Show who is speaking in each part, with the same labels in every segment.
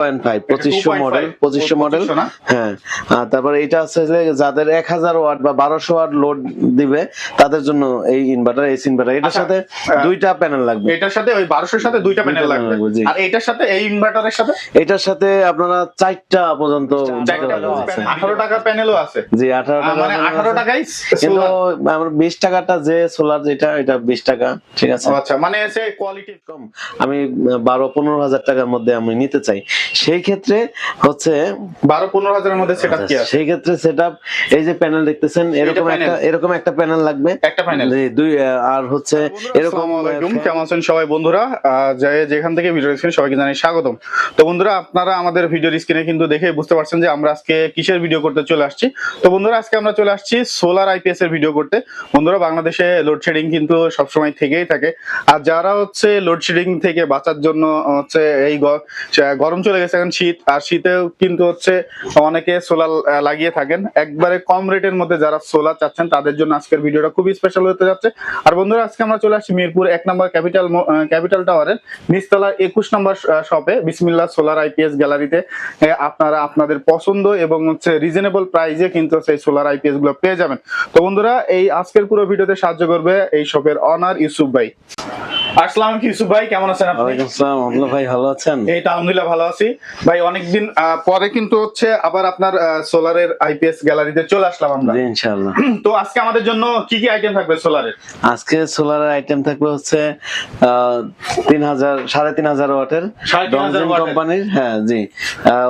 Speaker 1: Point five পঁচিশশো model পঁচিশশো model হ্যাঁ। তারপরে এটা আছে যাদের এক হাজার ওয়াট বা বারোশো ওয়াট লোড দিবে তাদের জন্য এই ইনভার্টার এসি ইনভার্টার এটার সাথে দুইটা প্যানেল লাগবে।
Speaker 2: এটার সাথে ওই বারোশোর সাথে দুইটা প্যানেল লাগবে
Speaker 1: panel লাগবে, জি।
Speaker 2: আর এটার সাথে এই ইনভার্টারের সাথে?
Speaker 1: এটার সাথে আপনারা চারটা পর্যন্ত দিতে
Speaker 2: চারটা
Speaker 1: পারবেন।
Speaker 2: আঠারো টাকা প্যানেলও আছে।
Speaker 1: জি আঠারো টাকা
Speaker 2: মানে আঠারো টাকাই
Speaker 1: কিন্তু আমার বিশ টাকাটা যে সোলার যেটা এটা বিশ টাকা ঠিক আছে?
Speaker 2: আচ্ছা মানে কোয়ালিটি
Speaker 1: কম। আমি বারো পনেরো হাজার টাকার মধ্যে আমি নিতে চাই। সেই ক্ষেত্রে হচ্ছে
Speaker 2: বারো পনেরো হাজারের মধ্যে সেটা কি
Speaker 1: সেই ক্ষেত্রে সেট এই যে প্যানেল দেখতেছেন এরকম একটা এরকম একটা প্যানেল লাগবে।
Speaker 2: একটা প্যানেল
Speaker 1: দুই আর হচ্ছে এরকম
Speaker 2: কেমন আছেন সবাই বন্ধুরা? যেখান থেকে ভিডিও দেখছেন সবাইকে জানাই স্বাগতম। তো বন্ধুরা আপনারা আমাদের ভিডিওর স্ক্রিনে কিন্তু দেখে বুঝতে পারছেন যে আমরা আজকে কিসের ভিডিও করতে চলে আসছি। তো বন্ধুরা আজকে আমরা চলে আসছি সোলার আইপিএস এর ভিডিও করতে। বন্ধুরা বাংলাদেশে লোডশেডিং কিন্তু সবসময় থেকেই থাকে। আর যারা হচ্ছে লোডশেডিং থেকে বাঁচার জন্য হচ্ছে এই গরম চলে গেছে এখন শীত আর শীতেও কিন্তু হচ্ছে অনেকে সোলার লাগিয়ে থাকেন। একবারে কম রেটের মধ্যে যারা সোলার চাচ্ছেন তাদের জন্য আজকের ভিডিওটা খুবই স্পেশাল হতে যাচ্ছে। আর বন্ধুরা আজকে আমরা চলে আসছি মিরপুর এক নম্বর ক্যাপিটাল ক্যাপিটাল টাওয়ারের নিচতলা একুশ নম্বর শপে বিসমিল্লা সোলার আইপিএস গ্যালারিতে আপনারা আপনাদের পছন্দ এবং হচ্ছে রিজনেবল প্রাইসে কিন্তু সেই সোলার আইপিএসগুলো পেয়ে যাবেন। তো বন্ধুরা এই আজকের পুরো ভিডিওতে সাহায্য করবে এই শপের অনার ইউসুফ ভাই। আসসালাম ইউসুফ ভাই কেমন আছেন আপনি?
Speaker 1: ওয়ালাইকুম আসসালাম। আব্দুল্লাহ ভাই ভালো আছেন?
Speaker 2: এই তো আলহামদুলিল্লাহ ভালো আছি। ভাই অনেকদিন পরে কিন্তু হচ্ছে আবার আপনার সোলারের আইপিএস গ্যালারিতে চলে আসলাম আমরা।
Speaker 1: ইনশাআল্লাহ।
Speaker 2: তো আজকে আমাদের জন্য কি কি আইটেম থাকবে সোলারের?
Speaker 1: আজকে সোলারের আইটেম থাকবে হচ্ছে তিন হাজার সাড়ে তিন হাজার ওয়াটের
Speaker 2: 3,500
Speaker 1: ডনজিন কোম্পানির হ্যাঁ জি।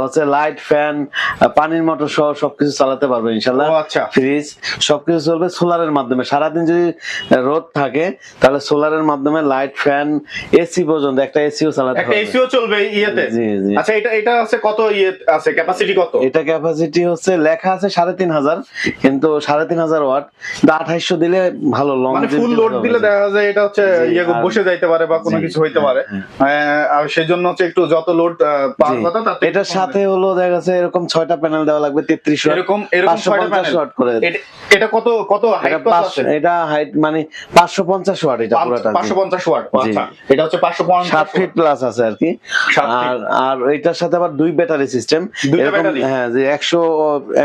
Speaker 1: হচ্ছে লাইট ফ্যান পানির মোটর সহ সবকিছু চালাতে পারবে ইনশাল্লাহ
Speaker 2: আচ্ছা।
Speaker 1: ফ্রিজ সবকিছু চলবে সোলারের মাধ্যমে। সারাদিন যদি রোদ থাকে তাহলে সোলারের মাধ্যমে লাইট ফ্যান এসি পর্যন্ত একটা এসিও চালাতে
Speaker 2: একটা
Speaker 1: পারবে।
Speaker 2: এসিও চলবে ইয়েতে।
Speaker 1: জি জি।
Speaker 2: আচ্ছা এটা এটা আছে কত ইয়ে আছে? ক্যাপাসিটি কত?
Speaker 1: এটা ক্যাপাসিটি হচ্ছে লেখা আছে সাড়ে তিন হাজার কিন্তু সাড়ে তিন হাজার ওয়াট। কিন্তু আঠাইশো দিলে ভালো লং
Speaker 2: মানে ফুল লোড দিলে দেখা যায় এটা হচ্ছে ইয়ে বসে যাইতে পারে বা কোনো কিছু হইতে পারে।
Speaker 1: হ্যাঁ,
Speaker 2: আর হচ্ছে একটু যত লোড পাওয়ার কথা তাতে
Speaker 1: এটার সাথে হলো দেখা যাচ্ছে এরকম ছয়টা প্যানেল দেওয়া লাগবে তেত্রিশ
Speaker 2: এরকম এরকম ছয়টা panel।
Speaker 1: ওয়াট করে।
Speaker 2: এটা- কত কত হাইট কত আছে?
Speaker 1: এটা হাইট মানে পাঁচশো পঞ্চাশ ওয়াট এটা পুরোটা
Speaker 2: পাঁচশো পঞ্চাশ ওয়াট
Speaker 1: জি।
Speaker 2: আচ্ছা। এটা হচ্ছে পাঁচশো
Speaker 1: সাত
Speaker 2: পঞ্চাশ
Speaker 1: ফিট প্লাস আছে আর কি। আর আর এটার সাথে আবার দুই ব্যাটারি সিস্টেম? হ্যাঁ যে একশো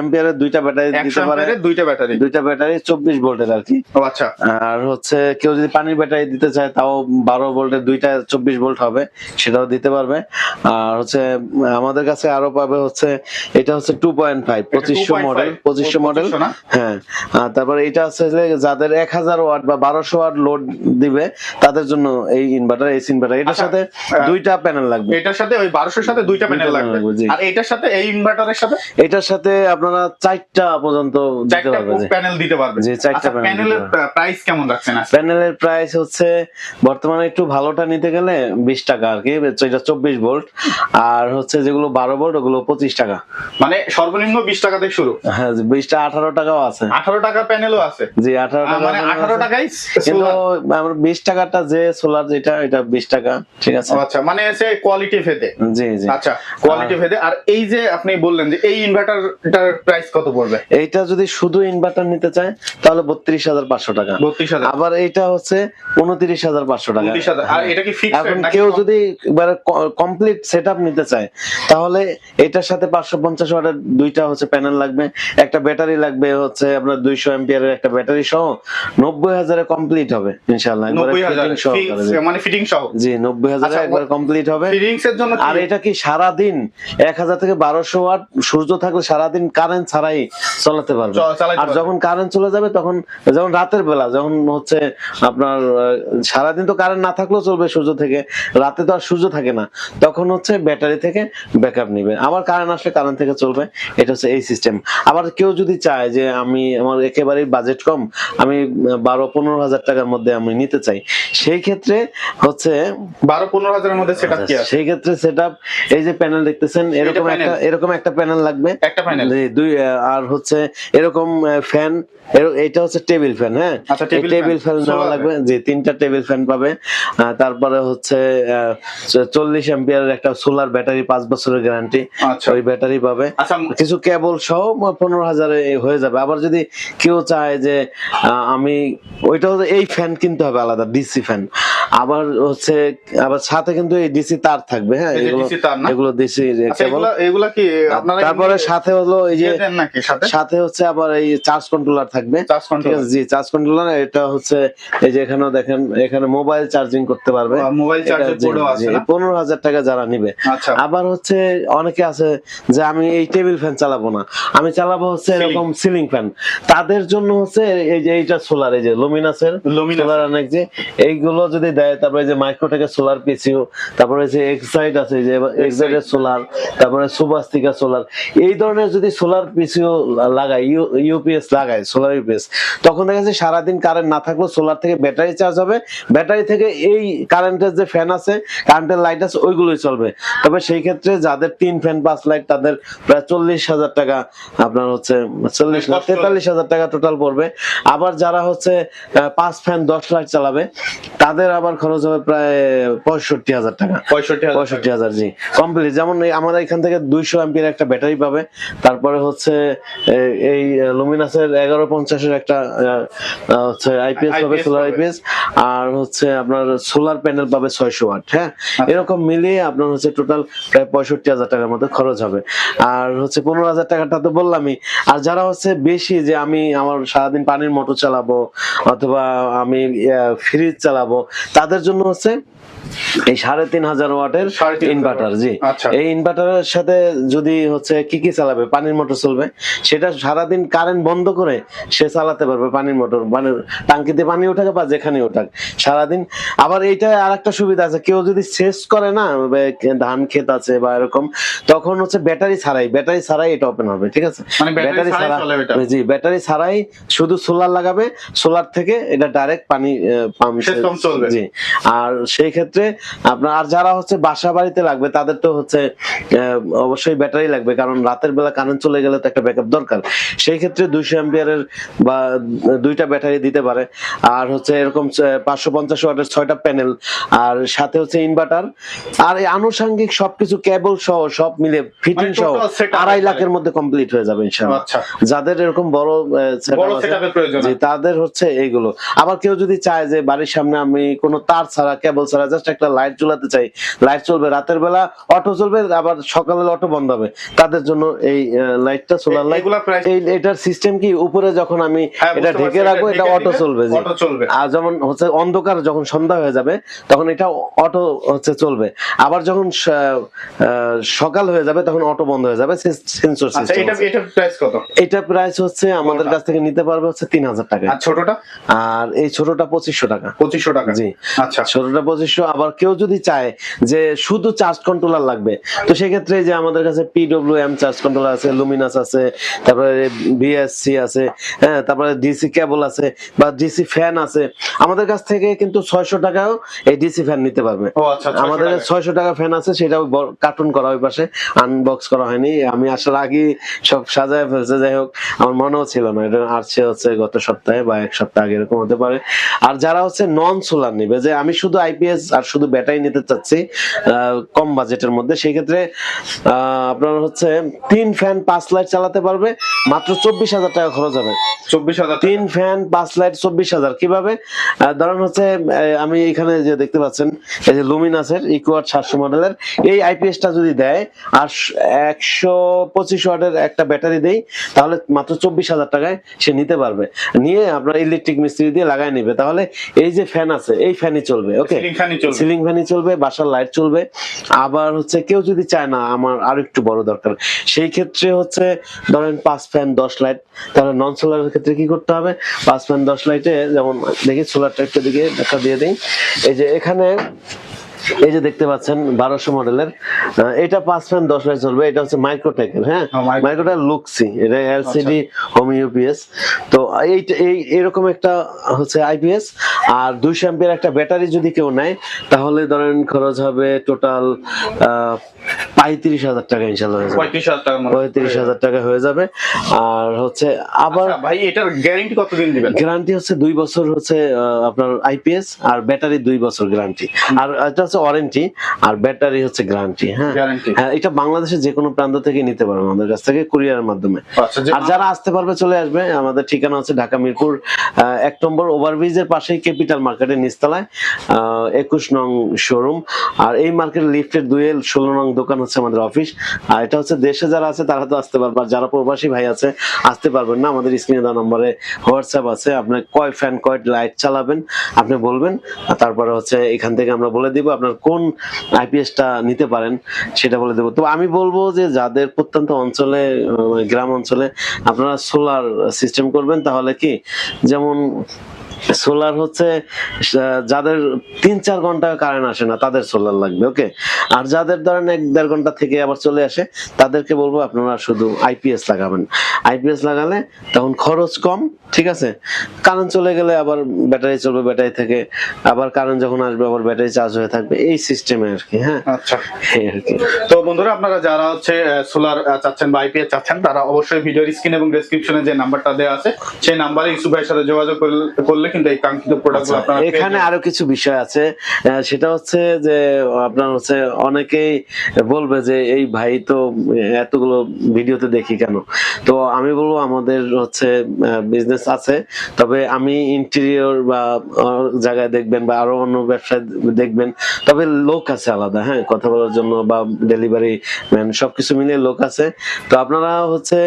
Speaker 1: এম্পিয়ারের দুইটা ব্যাটারি দিতে পারে।
Speaker 2: দুইটা ব্যাটারি।
Speaker 1: দুইটা ব্যাটারি চব্বিশ ভোল্টের আর কি।
Speaker 2: আচ্ছা।
Speaker 1: আর হচ্ছে কেউ যদি পানির ব্যাটারি দিতে চায় তাও বারো ভোল্টের দুইটা চব্বিশ ভোল্ট হবে সেটাও দিতে পারবে। আর হচ্ছে আমাদের কাছে আরও পাবে হচ্ছে এটা হচ্ছে টু পয়েন্ট ফাইভ পঁচিশশো মডেল পঁচিশশো মডেল হ্যাঁ আর তারপরে এটা আছে যে যাদের এক হাজার ওয়াট বা বারোশো ওয়াট লোড দিবে তাদের জন্য এই ইনভার্টার এসি ইনভার্টার এটার
Speaker 2: আচ্ছা,
Speaker 1: সাথে দুইটা প্যানেল লাগবে।
Speaker 2: এটার সাথে ওই বারোশোর সাথে দুইটা প্যানেল লাগবে।
Speaker 1: জি।
Speaker 2: আর এটার সাথে এই ইনভার্টারের সাথে?
Speaker 1: এটার সাথে আপনারা চারটা পর্যন্ত দিতে
Speaker 2: চারটা
Speaker 1: পারবে জি।
Speaker 2: প্যানেল দিতে পারবে
Speaker 1: জি, চারটা
Speaker 2: আচ্ছা প্যানেলের প্রাইস কেমন রাখছেন?
Speaker 1: প্যানেলের প্রাইস হচ্ছে বর্তমানে একটু ভালোটা নিতে গেলে বিশ টাকা আর কি এটা চব্বিশ ভোল্ট আর হচ্ছে যেগুলো বারো ভোল্ট ওগুলো পঁচিশ টাকা।
Speaker 2: মানে সর্বনিম্ন বিশ টাকা থেকে শুরু?
Speaker 1: হ্যাঁ বিশটা আঠারো টাকাও আছে।
Speaker 2: আঠারো টাকা প্যানেলও আছে?
Speaker 1: জি আঠারো
Speaker 2: আহ,
Speaker 1: টাকা
Speaker 2: মানে
Speaker 1: panel
Speaker 2: আঠারো
Speaker 1: আছে।
Speaker 2: টাকাই
Speaker 1: কিন্তু। আমার বিশ টাকাটা যে সোলার যেটা এটা বিশ টাকা ঠিক আছে?
Speaker 2: আচ্ছা মানে সে কোয়ালিটি ভেদে
Speaker 1: জি জি।
Speaker 2: আচ্ছা কোয়ালিটি ভেদে আর এই যে আপনি বললেন যে এই ইনভার্টারটার প্রাইস কত পড়বে?
Speaker 1: এইটা যদি শুধু ইনভার্টার নিতে চায় তাহলে বত্রিশ হাজার পাঁচশো টাকা।
Speaker 2: বত্রিশ হাজার।
Speaker 1: আবার এইটা হচ্ছে উনত্রিশ হাজার পাঁচশো টাকা।
Speaker 2: আর এটা কি ফিক্সড
Speaker 1: এখন কেউ যদি এবারে কমপ্লিট সেট নিতে চায় তাহলে এটার সাথে পাঁচশো পঞ্চাশ ওয়াটের দুইটা হচ্ছে প্যানেল লাগবে। একটা ব্যাটারি লাগবে হচ্ছে আপনার দুইশো এম্পিয়ারের একটা ব্যাটারি সহ নব্বই হাজারে কমপ্লিট হবে ইনশাল্লাহ।
Speaker 2: মানে ফিটিং সহ?
Speaker 1: জি নব্বই হাজারে
Speaker 2: আচ্ছা,
Speaker 1: একবার কমপ্লিট হবে। আর এটা কি সারাদিন এক হাজার থেকে বারোশো ওয়াট সূর্য থাকলে সারাদিন কারেন্ট ছাড়াই চালাতে পারবে। আর যখন কারেন্ট চলে যাবে তখন যেমন রাতের বেলা যখন হচ্ছে আপনার সারাদিন তো কারেন্ট না থাকলেও চলবে সূর্য থেকে রাতে তো আর সূর্য থাকে না তখন হচ্ছে ব্যাটারি থেকে ব্যাকআপ নিবে। আবার কারেন্ট আসলে কারেন্ট থেকে চলবে এটা হচ্ছে এই সিস্টেম আবার কেউ যদি চায় যে আমি আমার একেবারেই বাজেট কম আমি বারো পনেরো হাজার টাকার মধ্যে আমি নিতে চাই সেই ক্ষেত্রে হচ্ছে
Speaker 2: বারো পনেরো হাজারের মধ্যে সেটা
Speaker 1: সেই ক্ষেত্রে সেট এই যে প্যানেল দেখতেছেন এরকম একটা এরকম একটা প্যানেল লাগবে।
Speaker 2: একটা প্যানেল
Speaker 1: দুই আর হচ্ছে এরকম ফ্যান এটা হচ্ছে টেবিল ফ্যান হ্যাঁ? টেবিল ফ্যান নেওয়া লাগবে। জি তিনটা টেবিল ফ্যান পাবে তারপরে হচ্ছে চল্লিশ এম্পিয়ারের একটা সোলার ব্যাটারি পাঁচ বছরের গ্যারান্টি
Speaker 2: আচ্ছা।
Speaker 1: ওই ব্যাটারি পাবে।
Speaker 2: আচ্ছা
Speaker 1: কিছু কেবল সহ পনেরো হাজারে হয়ে যাবে। আবার যদি কেউ চায় যে আমি ওইটা হচ্ছে এই ফ্যান কিনতে হবে আলাদা ডিসি ফ্যান আবার হচ্ছে আবার সাথে কিন্তু এই ডিসি তার থাকবে হ্যাঁ? এগুলো
Speaker 2: না?
Speaker 1: এগুলো
Speaker 2: আচ্ছা
Speaker 1: কেবল
Speaker 2: এগুলা এগুলা কি আপনারা
Speaker 1: তারপরে সাথে হলো এই যে
Speaker 2: নাকি সাথে?
Speaker 1: সাথে হচ্ছে আবার এই চার্জ কন্ট্রোলার থাকবে।
Speaker 2: চার্জ
Speaker 1: জি চার্জ কন্ট্রোলার এটা হচ্ছে এই যে এখানেও দেখেন এখানে মোবাইল চার্জিং করতে পারবে।
Speaker 2: মোবাইল চার্জার আছে
Speaker 1: টাকা যারা নিবে।
Speaker 2: আচ্ছা।
Speaker 1: আবার হচ্ছে অনেকে আছে যে আমি এই টেবিল ফ্যান চালাবো না। আমি চালাবো হচ্ছে এরকম সিলিং ফ্যান তাদের জন্য হচ্ছে এই যে এইটা সোলার এই যে লুমিনাসের। সোলার অনেক যে এইগুলো যদি দেয় তারপরে যে মাইক্রোটেকের সোলার পিসিও তারপরে যে এক্সাইড আছে যে এক্সাইডের সোলার তারপরে সুবাস্তিকা সোলার এই ধরনের যদি সোলার পিসিও লাগায় ইউপিএস লাগায় সোলার ইউপিএস তখন দেখা যাচ্ছে সারাদিন কারেন্ট না থাকলেও সোলার থেকে ব্যাটারি চার্জ হবে। ব্যাটারি থেকে এই কারেন্টের যে ফ্যান আছে কারেন্টের লাইট আছে ওইগুলোই চলবে। তবে সেই ক্ষেত্রে যাদের তিন ফ্যান পাঁচ লাইট তাদের প্রায় চল্লিশ হাজার টাকা আপনার হচ্ছে চল্লিশ
Speaker 2: হবে।
Speaker 1: তেতাল্লিশ হাজার টাকা টোটাল পড়বে। আবার যারা হচ্ছে পাঁচ ফ্যান দশ লাইট চালাবে তাদের আবার খরচ হবে প্রায় পঁয়ষট্টি হাজার টাকা।
Speaker 2: পঁয়ষট্টি
Speaker 1: পঁয়ষট্টি হাজার জি। কমপ্লিট যেমন এই আমাদের এখান থেকে দুইশো এমপির একটা ব্যাটারি পাবে। তারপরে হচ্ছে এই লুমিনাসের এগারো পঞ্চাশের একটা হচ্ছে আইপিএস পাবে সোলার আইপিএস আর হচ্ছে আপনার সোলার প্যানেল পাবে ছয়শো ওয়াট হ্যাঁ?
Speaker 2: আচ্ছা।
Speaker 1: এরকম মিলিয়ে আপনার হচ্ছে টোটাল প্রায় পঁয়ষট্টি হাজার টাকার মতো খরচ হবে। আর হচ্ছে পনেরো হাজার টাকাটা তো বললামই। আর যারা হচ্ছে বেশি যে আমি আমার সারাদিন পানির মোটর চালাবো অথবা আমি ফ্রিজ চালাবো তাদের জন্য হচ্ছে এই সাড়ে তিন হাজার ওয়াটের ইনভার্টার। জি।
Speaker 2: আচ্ছা।
Speaker 1: এই ইনভার্টারের সাথে যদি হচ্ছে কি কি চালাবে? পানির মোটর চলবে। সেটা সারাদিন কারেন্ট বন্ধ করে সে চালাতে পারবে পানির মোটর মানে টাঙ্কিতে পানি ওঠাক বা যেখানে ওঠাক সারাদিন আবার এইটা আর একটা সুবিধা আছে। কেউ যদি শেষ করে না ধান ক্ষেত আছে বা এরকম তখন হচ্ছে ব্যাটারি ছাড়াই ব্যাটারি ছাড়াই এটা ওপেন হবে ঠিক আছে?
Speaker 2: মানে ব্যাটারি ছাড়াই
Speaker 1: জি ব্যাটারি ছাড়াই শুধু সোলার লাগাবে সোলার থেকে এটা ডাইরেক্ট পানি পাম্প
Speaker 2: চলবে।
Speaker 1: জি। আর সেই ক্ষেত্রে আপনার আর যারা হচ্ছে বাসা বাড়িতে লাগবে তাদের তো হচ্ছে অবশ্যই ব্যাটারি লাগবে কারণ রাতের বেলা কারেন্ট চলে গেলে তো একটা ব্যাকআপ দরকার। সেই ক্ষেত্রে দুইশো এম্পিয়ারের বা দুইটা ব্যাটারি দিতে পারে। আর হচ্ছে এরকম পাঁচশো পঞ্চাশ ওয়াটের ছয়টা প্যানেল আর সাথে হচ্ছে ইনভার্টার আর এই আনুষঙ্গিক সবকিছু কেবল সহ সব মিলে ফিটিং
Speaker 2: মানে
Speaker 1: সহ আড়াই লাখের মধ্যে কমপ্লিট হয়ে যাবে ইনশাআল্লাহ।
Speaker 2: আচ্ছা।
Speaker 1: যাদের এরকম বড় তাদের হচ্ছে এইগুলো আবার কেউ যদি চায় যে বাড়ির সামনে আমি কোনো তার ছাড়া কেবল ছাড়া জাস্ট একটা লাইট জ্বলাতে চাই লাইট চলবে। রাতের বেলা অটো চলবে আবার সকালে অটো বন্ধ হবে। তাদের জন্য এই লাইটটা সোলার লাইট এটার সিস্টেম কি? উপরে যখন আমি
Speaker 2: হ্যাঁ,
Speaker 1: এটা ঢেকে রাখব
Speaker 2: এটা
Speaker 1: অটো চলবে জি। আর যেমন হচ্ছে অন্ধকার যখন সন্ধ্যা হয়ে যাবে তখন এটা অটো হচ্ছে চলবে। আবার যখন সকাল হয়ে যাবে তখন অটো বন্ধ হয়ে যাবে সেন্সর
Speaker 2: আচ্ছা
Speaker 1: সিস্টেম
Speaker 2: এটা এটা প্রাইস কত?
Speaker 1: এটা প্রাইস হচ্ছে আমাদের কাছ থেকে নিতে পারবে হচ্ছে তিন হাজার টাকা
Speaker 2: আর ছোটটা?
Speaker 1: আর এই ছোটটা পঁচিশশো টাকা।
Speaker 2: পঁচিশশো টাকা।
Speaker 1: জি।
Speaker 2: আচ্ছা।
Speaker 1: ছোটটা পঁচিশশো আবার কেউ যদি চায় যে শুধু চার্জ কন্ট্রোলার লাগবে। তো সেক্ষেত্রে যে আমাদের কাছে P W M charge controller আছে লুমিনাস আছে তারপরে বিএসসি আছে হ্যাঁ তারপরে ডিসি কেবল আছে বা ডিসি ফ্যান আছে। আমাদের কাছ থেকে কিন্তু ছয়শো টাকাও এই ডিসি ফ্যান নিতে পারবে।
Speaker 2: ও আচ্ছা
Speaker 1: আমাদের। ছয়শো টাকা ফ্যান আছে সেটাও কার্টুন করা ওই পাশে আনবক্স করা হয়নি। আমি আসার আগে সব সাজায় ফেলছে যাই হোক আমার মনেও ছিল না। এটা আসছে হচ্ছে গত সপ্তাহে বা এক সপ্তাহ আগে এরকম হতে পারে। আর যারা হচ্ছে নন সোলার নিবে যে আমি শুধু আইপিএস আর শুধু ব্যাটারি নিতে চাচ্ছি কম বাজেটের মধ্যে সেই ক্ষেত্রে আপনার হচ্ছে তিন ফ্যান পাঁচ লাইট চালাতে পারবে মাত্র চব্বিশ হাজার টাকা খরচ হবে।
Speaker 2: চব্বিশ হাজার
Speaker 1: তিন ফ্যান পাঁচ লাইট চব্বিশ হাজার কীভাবে? ধরেন হচ্ছে আমি এখানে যে দেখতে পাচ্ছেন এই যে লুমিনাসের ইকুয়ার সাতশো মডেলের এই আইপিএসটা যদি দেয় আর একশো পঁচিশ ওয়াটের একটা ব্যাটারি দেই তাহলে মাত্র চব্বিশ হাজার টাকায় সে নিতে পারবে। নিয়ে আপনার ইলেকট্রিক মিস্ত্রি দিয়ে লাগাই নিবে। তাহলে এই যে ফ্যান আছে এই ফ্যানই চলবে ওকে। সিলিং ফ্যানই চলবে। বাসার লাইট চলবে আবার হচ্ছে কেউ যদি চায় না আমার আর একটু বড় দরকার। সেই ক্ষেত্রে হচ্ছে ধরেন পাঁচ ফ্যান দশ লাইট তাহলে নন সোলারের ক্ষেত্রে কি করতে হবে? পাঁচ ফ্যান দশ লাইটে যেমন দেখি সোলারটা একটু দিকে দেখা দিয়ে দিই। এই যে এখানে এই যে দেখতে পাচ্ছেন বারোশো মডেলের এটা পাঁচ ফ্যান দশ লাইট চলবে এটা হচ্ছে মাইক্রোটেকের হ্যাঁ?
Speaker 2: হ্যাঁ, Micro-
Speaker 1: মাইক্রোটা লুকসি এটা এলসিডি হোম ইউপিএস তো এই এরকম একটা হচ্ছে আইপিএস আর দুই অ্যাম্পিয়ার একটা ব্যাটারি যদি কেউ নেয় তাহলে ধরেন খরচ হবে টোটাল পঁয়ত্রিশ হাজার টাকা ইনশাল্লাহ
Speaker 2: পঁয়ত্রিশ হাজার টাকা
Speaker 1: পঁয়ত্রিশ হাজার টাকা হয়ে যাবে। আর হচ্ছে আবার
Speaker 2: আচ্ছা, ভাই এটার গ্যারেন্টি কতদিন দিবেন?
Speaker 1: গ্যারান্টি হচ্ছে দুই বছর হচ্ছে আপনার আইপিএস আর ব্যাটারি দুই বছর গ্যারান্টি আর এটা হচ্ছে ওয়ারেন্টি আর ব্যাটারি হচ্ছে গ্যারান্টি হ্যাঁ? হ্যাঁ এটা বাংলাদেশের যে কোনো প্রান্ত থেকে নিতে পারবে আমাদের কাছ থেকে কুরিয়ারের মাধ্যমে।
Speaker 2: আচ্ছা
Speaker 1: আর যারা আসতে পারবে চলে আসবে। আমাদের ঠিকানা হচ্ছে ঢাকা মিরপুর এক নম্বর ওভারব্রিজের পাশেই ক্যাপিটাল মার্কেটের নিচতলায় একুশ নং শোরুম আর এই মার্কেট লিফটের দুয়ে ষোলো নং দোকান হচ্ছে আমাদের অফিস আর এটা হচ্ছে দেশে যারা আছে, তারা তো আসতে পারবে। যারা প্রবাসী ভাই আছে, আসতে পারবেন না। আমাদের স্ক্রিনে দেওয়া নম্বরে হোয়াটসঅ্যাপ আছে। আপনি কয় ফ্যান কয় লাইট চালাবেন, আপনি বলবেন। আর তারপরে হচ্ছে এখান থেকে আমরা বলে দিব আপনার কোন আইপিএসটা নিতে পারেন, সেটা বলে দেবো। তো আমি বলব যে যাদের প্রত্যন্ত অঞ্চলে মানে গ্রাম অঞ্চলে আপনারা সোলার সিস্টেম করবেন, তাহলে কি? যেমন সোলার হচ্ছে যাদের তিন চার ঘণ্টা কারেন্ট আসে না তাদের সোলার লাগবে ওকে আর যাদের ধরেন এক দেড় ঘণ্টা থেকে আবার চলে আসে তাদেরকে বলব আপনারা শুধু আইপিএস লাগাবেন। আইপিএস লাগালে তখন খরচ কম ঠিক আছে? কারেন্ট চলে গেলে আবার ব্যাটারি চলবে ব্যাটারি থেকে আবার কারেন্ট যখন আসবে আবার ব্যাটারি চার্জ হয়ে থাকবে এই সিস্টেমে আর কি হ্যাঁ?
Speaker 2: আচ্ছা।
Speaker 1: কি।
Speaker 2: তো বন্ধুরা আপনারা যারা হচ্ছে সোলার চাচ্ছেন বা আইপিএস চাচ্ছেন তারা অবশ্যই ভিডিওর স্ক্রিন এবং ডেসক্রিপশনে যে নাম্বারটা দেওয়া আছে সেই নাম্বারে ইসু ভাইয়ের সাথে যোগাযোগ করলে কিন্তু এই কাঙ্ক্ষিত প্রোডাক্টগুলো আপনারা
Speaker 1: আচ্ছা, এখানে আরও কিছু বিষয় আছে। সেটা হচ্ছে যে আপনার হচ্ছে অনেকেই বলবে যে এই ভাই তো এতগুলো ভিডিওতে দেখি কেন? তো আমি বলব আমাদের হচ্ছে বিজনেস আছে। তবে আমি ইন্টেরিয়র বা জায়গায় দেখবেন বা আরও অন্য ব্যবসায় দেখবেন। তবে লোক আছে আলাদা হ্যাঁ কথা বলার জন্য বা ডেলিভারি ম্যান সবকিছু মিলিয়ে লোক আছে। তো আপনারা হচ্ছে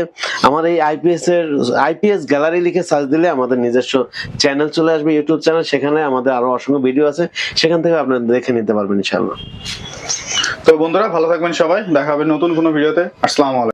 Speaker 1: আমার এই আইপিএস এর আইপিএস গ্যালারি লিখে সার্চ দিলে আমাদের নিজস্ব চ্যানেল চলে আসবে ইউটিউব চ্যানেল, সেখানে আমাদের আরও অসংখ্য ভিডিও আছে, সেখান থেকে আপনারা দেখে নিতে পারবেন ইনশাআল্লাহ।
Speaker 2: তো বন্ধুরা, ভালো থাকবেন সবাই, দেখা হবে নতুন কোনো ভিডিওতে আসসালামু আলাইকুম।